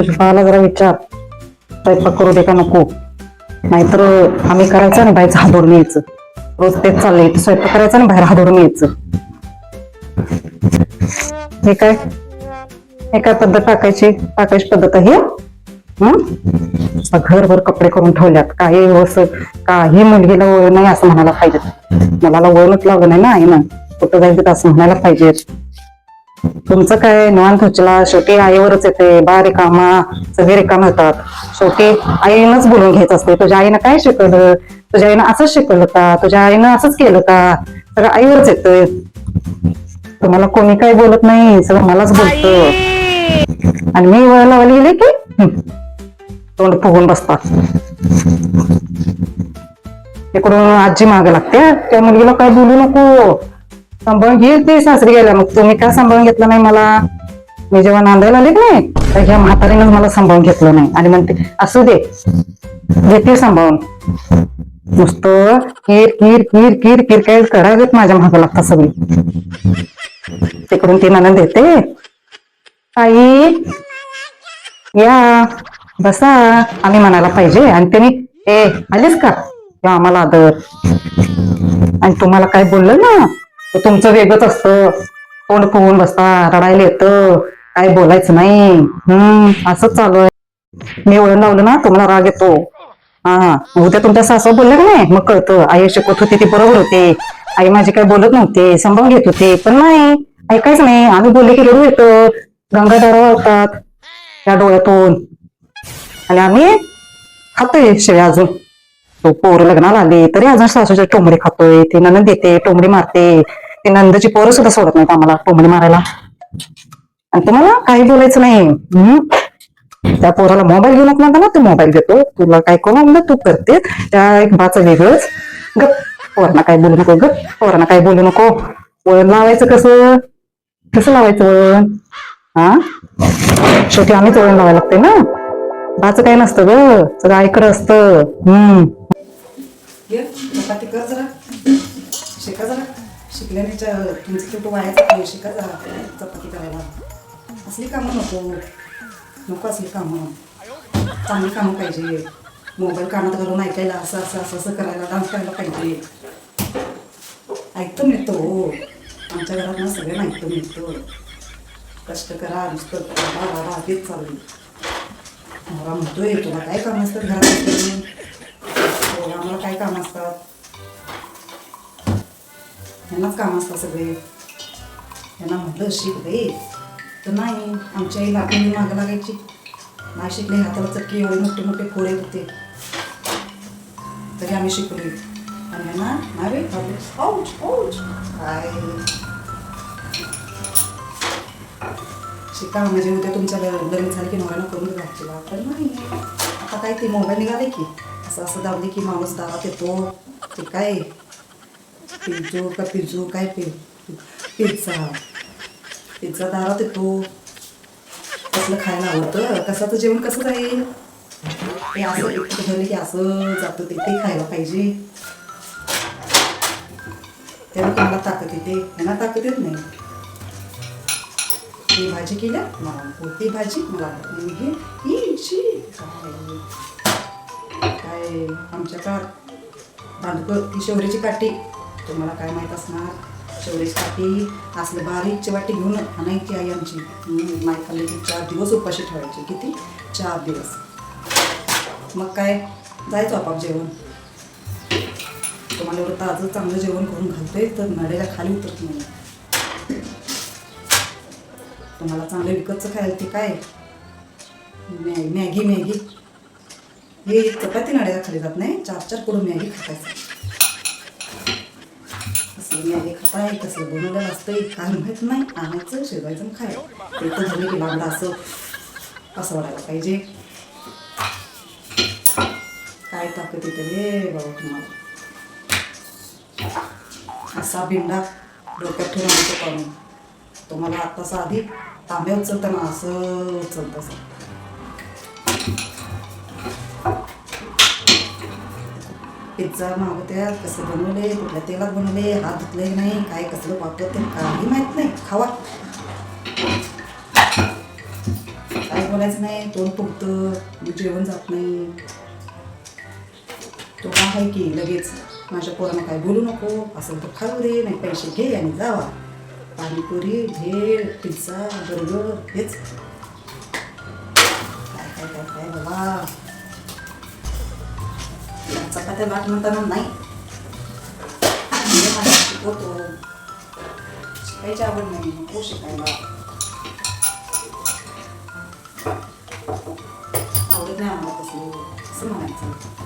पुष्पाला जरा विचार. स्वयंपाक करू दे का नको? नाहीतर आम्ही करायचं आणि बाहेरचं हादोडून यायचं रोज तेच चाललंय तर स्वयंपाक करायचा आणि बाहेर हादोडून यायचं हे काय? हे काय पद्धत टाकायची? टाकायची पद्धत आहे घरभर कपडे करून ठेवल्यात. काही असं काही मुलगीला वळ नाही असं म्हणायला पाहिजे मला वळणच लागलं नाही ना आईनं कुठं जायचं असं म्हणायला पाहिजे तुमचं काय निवांत उचला शेवटी आईवरच येते बा रिकामा सगळे रिकाम होतात. शेवटी आईनंच बोलून घ्यायचं असते. तुझ्या आईनं काय शिकवलं? तुझ्या आईनं असंच शिकवलं का? तुझ्या आईनं असंच केलं का? सगळं आईवरच येतंय. तुम्हाला कोणी काही बोलत नाही? सगळं मलाच बोलतं. आणि मी वळ लावायला गेले की? तोंड फुगून बसतात. इकडून आजी मागे लागते त्या मुलगीला काय बोलू नको? सांभाळून घेईल ते सासरी गेल्या मग तुम्ही का सांभाळून घेतलं नाही मला? मी जेव्हा नांदायला आले की नाही तर ह्या म्हातारीनं मला सांभाळून घेतलं नाही. आणि म्हणते असू दे घेते सांभाळून. नुसतं किर किर किर किर किर काय करावेत माझ्या मागं लागतात सगळी. तिकडून ती नंद देते आई या बसा आम्ही म्हणायला पाहिजे. आणि त्यांनी ए आलीस का? आम्हाला आदर. आणि तुम्हाला काय बोललं ना तुमचं वेगळंच असतं. तोंड फुगून बसता रडायला येतं. काय बोलायचं नाही. हम्म असंच चालू आहे. मी ओळख लावलं ना तुम्हाला राग येतो. हा उद्या तुमच्या सासू बोलले का नाही? मग कळतं. आई शिकवत होती ती बरोबर होते. आई माझी काय बोलत नव्हते सांभाळून घेत होते. पण नाही ऐकायच नाही. आम्ही बोलले की रडू येतं. गंगाधारा होतात. त्या डोळ्यातून. आणि आम्ही खातोय शिव्या अजून. तो पोर लग्नाला आले तरी अजून सासूच्या टोमडे खातोय ते नंद देते टोमडे मारते. ते नंदची पोरं सुद्धा सोडत नाहीत आम्हाला टोमडे मारायला. आणि तुम्हाला काही बोलायचं नाही. हम्म? त्या पोराला मोबाईल घेऊन म्हणता ना तू मोबाईल घेतो. तुला काय कोण तू करते. त्या एक बाचं वेगळंच. गप पोरांना काय बोलू नको गप. पोरांना काय बोलू नको. वळण लावायचं कसं? कसं लावायचं वळण? हा? शेवटी आम्हीच वळण लावायला लागते ना? बाचं काय नसतं ग. सगळं ऐकडं असतं. हम्म. ये चपाती कर जरा. शिका जरा. शिकल्याने तुमचं कुठं व्हायचं शिका जरा. चपाती करायला. असली कामं नको. नको असली कामं. चांगली कामं पाहिजे. मोबाईल कानात घालून ऐकायला असं असं असं असं करायला डान्स करायला पाहिजे. ऐकतो मिळतो हो आमच्या घरात ना सगळ्यांना ऐकतो मिळतो कष्ट करा नुसतं बाबा बाबा तेच चालू. मला म्हणतोय तुला काय काम असतं घरात? बसून? आम्हाला काय काम असतात यांनाच काम असतात सगळे. यांना म्हटलं शिक बाई तर नाही आमच्या आई लाकडी मागं लागायची. नाही शिकले हाताला चटकी एवढे मोठे मोठे फोडे होते. तरी आम्ही शिकलो. आणि यांना नाही बाई बाबू, औच, औच. काय शिका म्हणजे उद्या तुमच्या ल- लग्न झालं की नवऱ्यानं करून घालशीला पण नाही. आता काय ते मोबाईल निघाले की. असं असं दावले की माणूस दारात येतो. ते काय? पिझ्झो का पिझ्झो काय पि? पिझ्झा. पिझ्झा दारात येतो. कसलं खायला आवडतं? कसाचं जेवण कसं जाईल? ते असं झालं की असं जातं ते. ते खायला पाहिजे. त्याला तुम्हाला ताकद येते? यांना ताकद येत नाही. ही भाजी केल्या? मला कोणती भाजी मला ही शी काय आमच्या काळात बांधकं ती शौर्याची काठी तुम्हाला काय माहीत असणार? शेवऱ्याची काठी असलं बारीकची वाटी घेऊन आणायची आई आमची. हम्म, माय खाल्ली की चार दिवस उपाशी ठेवायची. किती? चार दिवस. मग काय? जायचो आपाप जेवण. तुम्हाला एवढं ताजं चांगलं जेवण करून घालतोय तर नड्याला खाली उतरत नाही. तुम्हाला चांगलं विकतचं खायला ते काय? Maggi Maggi Maggi. हे चपाती नाड्याला खाली जात नाही. चार चार करून मॅगी खायचं असं मॅगी खाताय कसलं बनवलेलं असतंय. काय माहीत नाही. आणायचं शिजवायचं आणि खायचं. ते तर झाले की लांबडा असं असं वाटायला पाहिजे. काय ताकद येते रे बाबा तुम्हाला? असा बिंडा डोक्यात ठेवून आणतो पाहून. तुम्हाला आत्ताच आधी तांब्या उचलताना असं उचलत असं पिझ्झा मागवत्यात कसे बनवले कुठल्या तेलात बनवले हात धुतले नाही काय कसलं वापरते काही माहीत नाही. खावा. काय बोलायचं नाही तोंड फुगतं जेवण जात नाही. तो काय आहे की लगेच माझ्या पोरांना काय बोलू नको असेल तर खाऊ दे नाही पैसे घे आणि जावा. पाणीपुरी भेळ पिझ्झा बर्गर हेच. काय काय काय काय बाबा. चपात्या लाट म्हणताना नाही म्हणजे मला शिकवतो शिकायची आवड नाही नको शिकायला आवडत नाही आम्हाला तसं असं म्हणायचं